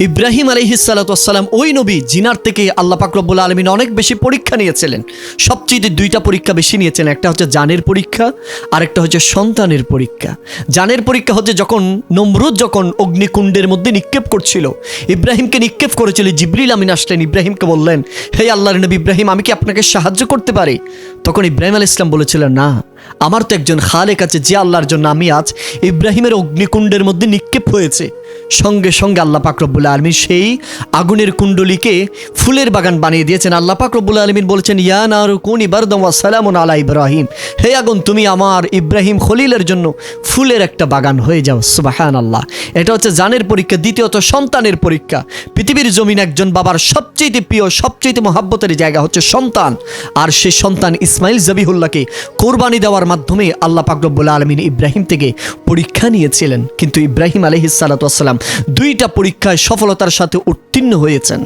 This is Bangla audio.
ইব্রাহিম আলহিসাল্লাম ওই নবী জিনার থেকে আল্লাহ পাকরবুল আলমিন অনেক বেশি পরীক্ষা নিয়েছিলেন। সবচেয়ে দুইটা পরীক্ষা বেশি নিয়েছেন, একটা হচ্ছে জানের পরীক্ষা আর একটা হচ্ছে সন্তানের পরীক্ষা। জানের পরীক্ষা হচ্ছে যখন নমরুদ যখন অগ্নিকুণ্ডের মধ্যে নিক্ষেপ করছিল, ইব্রাহিমকে নিক্ষেপ করেছিল, জিবরিল আমিন আসলেন, ইব্রাহিমকে বললেন, হে আল্লাহর নবী ইব্রাহিম, আমি কি আপনাকে সাহায্য করতে পারি? তখন ইব্রাহিম আল ইসলাম বলেছিলেন, না, আমার তো একজন খালেক আছে, যে আল্লাহর জন্য আমি আজ ইব্রাহিমের অগ্নিকুণ্ডের মধ্যে নিক্ষেপ হয়েছে। সঙ্গে সঙ্গে আল্লাহ পাক রব্বুল আলমিন সেই আগুনের কুণ্ডলিকে ফুলের বাগান বানিয়ে দিয়েছেন। আল্লাহ পাক রব্বুল আলমিন বলেছেন, ইয়া নার কোন ইবারদম সালামুন আলা ইব্রাহিম। হে আগুন, তুমি আমার ইব্রাহিম খলিলের জন্য ফুলের একটা বাগান হয়ে যাও। সুবাহান আল্লাহ এটা হচ্ছে জানের পরীক্ষা, দ্বিতীয়ত সন্তানের পরীক্ষা। পৃথিবীর জমিন একজন বাবার সবচেয়ে প্রিয় সবচেয়ে মহাব্বতের জায়গা হচ্ছে সন্তান। আর সেই সন্তান ইসমাইল জবিহুল্লাহকে কোরবানি দেওয়ার মাধ্যমে আল্লাহ পাকরব্বুল আলমিন ইব্রাহিম থেকে পরীক্ষা নিয়েছিলেন। কিন্তু ইব্রাহিম আলহিসাল্লাম দুইটা পরীক্ষায় সফলতার সাথে উত্তীর্ণ হয়েছেন।